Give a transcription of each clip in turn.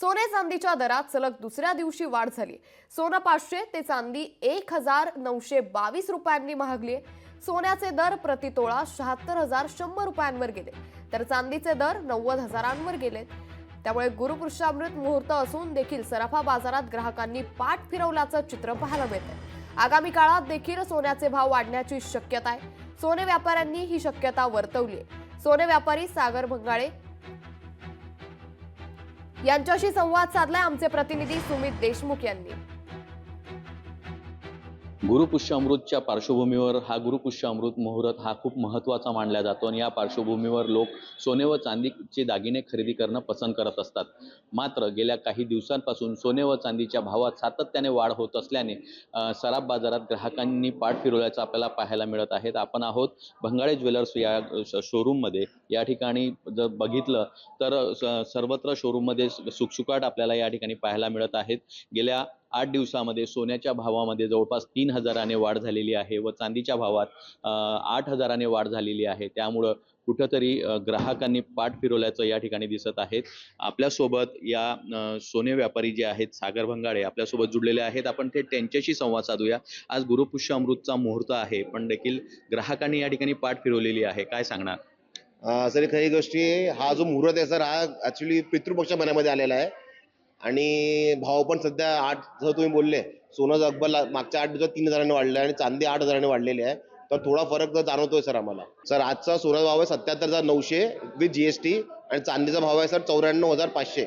सोने चांदीच्या दरात सलग दुसऱ्या दिवशी वाढ झाली. सोनं पाचशे ते चांदी एक हजार नऊशे बावीस रुपयांनी महागली सोन्याचे दर प्रतितोळा शहात्तर हजार शंभर रुपयांवर गेले. तर चांदीचे दर नव्वद हजारांवर गेलेत त्यामुळे गुरुपुरुषामृत मुहूर्त असून देखील सराफा बाजारात ग्राहकांनी पाठ फिरवल्याचं चित्र पाहायला मिळतंय. आगामी काळात देखील सोन्याचे भाव वाढण्याची शक्यता आहे. सोने व्यापाऱ्यांनी ही शक्यता वर्तवली आहे. सोने व्यापारी सागर भंगाळे यांच्याशी संवाद साधलाय आमचे प्रतिनिधी सुमित देशमुख यांनी. गुरुपुष्य अमृतच्या पार्श्वभूमीवर हा गुरुपुष्य अमृत मुहूर्त हा खूप महत्त्वाचा मानला जातो आणि या पार्श्वभूमीवर लोक सोने व चांदीचे दागिने खरेदी करणं पसंत करत असतात. मात्र गेल्या काही दिवसांपासून सोने व चांदीच्या भावात सातत्याने वाढ होत असल्याने सराब सराफ बाजारात ग्राहकांनी पाठ फिरवल्याचं आपल्याला पाहायला मिळत आहेत आपण आहोत भंगाळे ज्वेलर्स या श- शोरूममध्ये. या ठिकाणी जर बघितलं तर स- सर्वत्र शोरूममध्ये सुकसुकाट आपल्याला या ठिकाणी पाहायला मिळत आहेत. गेल्या आठ दिवसामध्ये सोन्याच्या भावामध्ये जवळपास तीन हजाराने वाढ झालेली आहे व चांदीच्या भावात आठ हजाराने वाढ झालेली आहे. त्यामुळं कुठंतरी ग्राहकांनी पाठ फिरवल्याचं या ठिकाणी दिसत आहेत आपल्यासोबत या सोने व्यापारी जे आहेत सागर भंगाळे आपल्यासोबत जुडलेले आहेत. आपण ते त्यांच्याशी संवाद साधूया. आज गुरुपुष्य अमृतचा मुहूर्त आहे पण देखील ग्राहकांनी या ठिकाणी पाठ फिरवलेली आहे. काय सांगणार? सर काही गोष्टी हा जो मुहूर्त आहे सर हा ॲक्च्युली पितृपक्ष महिन्यामध्ये आलेला आहे. आणि भाव पण सध्या आठ जसं तुम्ही बोलले सोनं अकबर मागच्या आठ दिवसात तीन हजारांनी वाढलं आणि चांदी आठ हजारांनी वाढलेली आहे तर थोडा फरक तर जाणवतोय सर आम्हाला. सर आजचा सोन्याचा भाव आहे सत्याहत्तर हजार नऊशे विथ जीएसटी आणि चांदीचा भाव आहे सर चौऱ्याण्णव हजार पाचशे.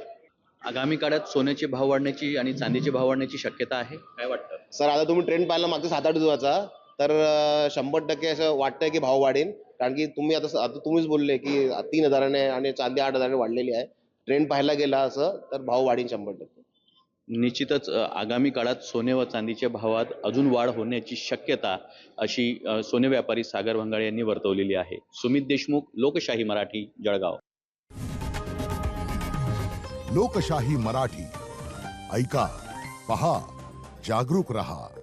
आगामी काळात सोन्याचे भाव वाढण्याची आणि चांदीचे भाव वाढण्याची शक्यता आहे? काय वाटतं? सर आता तुम्ही ट्रेंड पाहिला मागच्या सात आठ दिवसाचा तर शंभर टक्के असं वाटतंय की भाव वाढेल. कारण की तुम्ही आता आता तुम्हीच बोलले की तीन हजाराने आणि चांदी आठ हजाराने वाढलेली आहे. ट्रेंड पाहायला गेला असं तर भाव वाढेल शंभर टक्के. निश्चितच आगामी काळात सोने व चांदीच्या भावात अजून वाढ होण्याची शक्यता अशी सोने व्यापारी सागर भंगाळे यांनी वर्तवलेली आहे. सुमित देशमुख लोकशाही मराठी जळगाव. लोकशाही मराठी. ऐका पहा जागरूक रहा.